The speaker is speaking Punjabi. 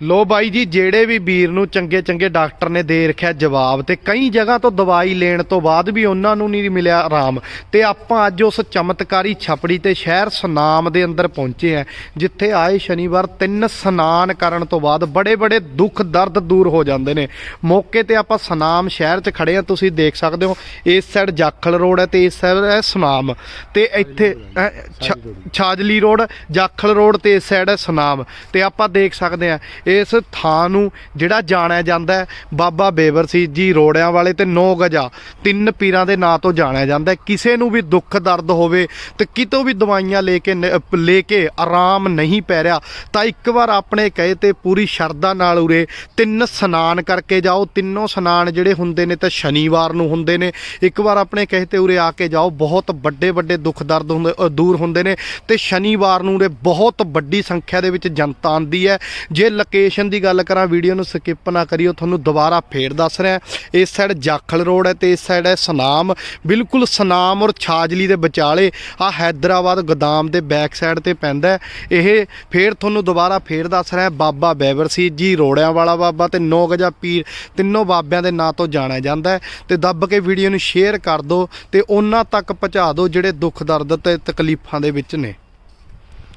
ਲੋ ਬਾਈ ਜੀ ਜਿਹੜੇ ਵੀ ਵੀਰ ਨੂੰ ਚੰਗੇ ਚੰਗੇ ਡਾਕਟਰ ਨੇ ਦੇ ਰੱਖਿਆ ਜਵਾਬ ਤੇ ਕਈ ਜਗ੍ਹਾ ਤੋਂ ਦਵਾਈ ਲੈਣ ਤੋਂ ਬਾਅਦ ਵੀ ਉਹਨਾਂ ਨੂੰ ਨਹੀਂ ਮਿਲਿਆ ਆਰਾਮ। ਤੇ ਆਪਾਂ ਅੱਜ ਉਸ ਚਮਤਕਾਰੀ ਛਪੜੀ ਤੇ ਸ਼ਹਿਰ ਸੁਨਾਮ ਦੇ ਅੰਦਰ ਪਹੁੰਚੇ ਆ ਜਿੱਥੇ ਆਏ ਸ਼ਨੀਵਾਰ ਤਿੰਨ ਸਨਾਨ ਕਰਨ ਤੋਂ ਬਾਅਦ ਬੜੇ ਬੜੇ ਦੁੱਖ ਦਰਦ ਦੂਰ ਹੋ ਜਾਂਦੇ ਨੇ। ਮੌਕੇ ਤੇ ਆਪਾਂ ਸੁਨਾਮ ਸ਼ਹਿਰ 'ਚ ਖੜੇ ਆ ਤੁਸੀਂ ਦੇਖ ਸਕਦੇ ਹੋ ਇਸ ਸਾਈਡ ਜਾਖਲ ਰੋਡ ਹੈ ਤੇ ਇਸ ਸਾਈਡ ਹੈ ਸੁਨਾਮ। ਤੇ ਇੱਥੇ ਛਾਜਲੀ ਰੋਡ। ਜਾਖਲ ਰੋਡ ਤੇ ਇਸ ਸਾਈਡ ਹੈ ਸੁਨਾਮ। ਤੇ ਆਪਾਂ ਦੇਖ ਸਕਦੇ ਆ ਇਸ ਥਾਂ ਨੂੰ ਜਿਹੜਾ ਜਾਣਿਆ ਜਾਂਦਾ ਬਾਬਾ ਬੇਵਰ ਸੀ ਜੀ ਰੋੜਿਆਂ ਵਾਲੇ ਤੇ ਨੌ ਗਜਾ, ਤਿੰਨ ਪੀਰਾਂ ਦੇ ਨਾਂ ਤੋਂ ਜਾਣਿਆ ਜਾਂਦਾ ਕਿਸੇ ਨੂੰ ਵੀ ਦੁੱਖ ਦਰਦ ਹੋਵੇ ਤੇ ਕਿਤੋਂ ਵੀ ਦਵਾਈਆਂ ਲੈ ਕੇ ਲੈ ਕੇ ਆਰਾਮ ਨਹੀਂ ਪੈ ਰਿਹਾ, ਤਾਂ ਇੱਕ ਵਾਰ ਆਪਣੇ ਕਹੇ ਤੇ ਪੂਰੀ ਸ਼ਰਧਾ ਨਾਲ ਉਰੇ ਤਿੰਨ ਸਨਾਨ ਕਰਕੇ ਜਾਓ। ਤਿੰਨੋਂ ਸਨਾਨ ਜਿਹੜੇ ਹੁੰਦੇ ਨੇ ਤਾਂ ਸ਼ਨੀਵਾਰ ਨੂੰ ਹੁੰਦੇ ਨੇ, ਇੱਕ ਵਾਰ ਆਪਣੇ ਕਹੇ ਤੇ ਉਰੇ ਆ ਕੇ ਜਾਓ। ਬਹੁਤ ਵੱਡੇ ਵੱਡੇ ਦੁੱਖ ਦਰਦ ਹੁੰਦੇ ਦੂਰ ਹੁੰਦੇ ਨੇ ਤੇ ਸ਼ਨੀਵਾਰ ਨੂੰ ਉਰੇ ਬਹੁਤ ਵੱਡੀ ਸੰਖਿਆ ਦੇ ਵਿੱਚ ਜਨਤਾ ਆਉਂਦੀ ਹੈ। ਜੇ ਲੋਕੇਸ਼ਨ ਦੀ ਗੱਲ ਕਰਾਂ, ਵੀਡੀਓ ਨੂੰ ਸਕਿਪ ਨਾ ਕਰਿਓ, ਤੁਹਾਨੂੰ ਦੁਬਾਰਾ ਫੇਰ ਦੱਸ ਰਿਹਾ ਇਸ ਸਾਈਡ ਜਾਖਲ ਰੋਡ ਹੈ ਤੇ ਇਸ ਸਾਈਡ ਹੈ ਸਨਾਮ। ਬਿਲਕੁਲ ਸਨਾਮ ਔਰ ਛਾਜਲੀ ਦੇ ਵਿਚਾਲੇ ਆ ਹੈਦਰਾਬਾਦ ਗੋਦਾਮ ਦੇ ਬੈਕ ਸਾਈਡ ਤੇ ਪੈਂਦਾ ਇਹ ਫੇਰ ਤੁਹਾਨੂੰ ਦੁਬਾਰਾ ਫੇਰ ਦੱਸ ਰਿਹਾ ਬਾਬਾ ਬੈਵਰ ਸੀ ਜੀ ਰੋੜਿਆਂ ਵਾਲਾ ਬਾਬਾ ਤੇ ਨੌ ਗਜਾ ਪੀਰ, ਤਿੰਨੋਂ ਬਾਬਿਆਂ ਦੇ ਨਾਂ ਤੋਂ ਜਾਣਿਆ ਜਾਂਦਾ ਹੈ। ਤੇ ਦੱਬ ਕੇ ਵੀਡੀਓ ਨੂੰ ਸ਼ੇਅਰ ਕਰ ਦਿਓ ਤੇ ਉਹਨਾਂ ਤੱਕ ਪਹੁੰਚਾ ਦਿਓ ਜਿਹੜੇ ਦੁੱਖ ਦਰਦ ਤੇ ਤਕਲੀਫਾਂ ਦੇ ਵਿੱਚ ਨੇ।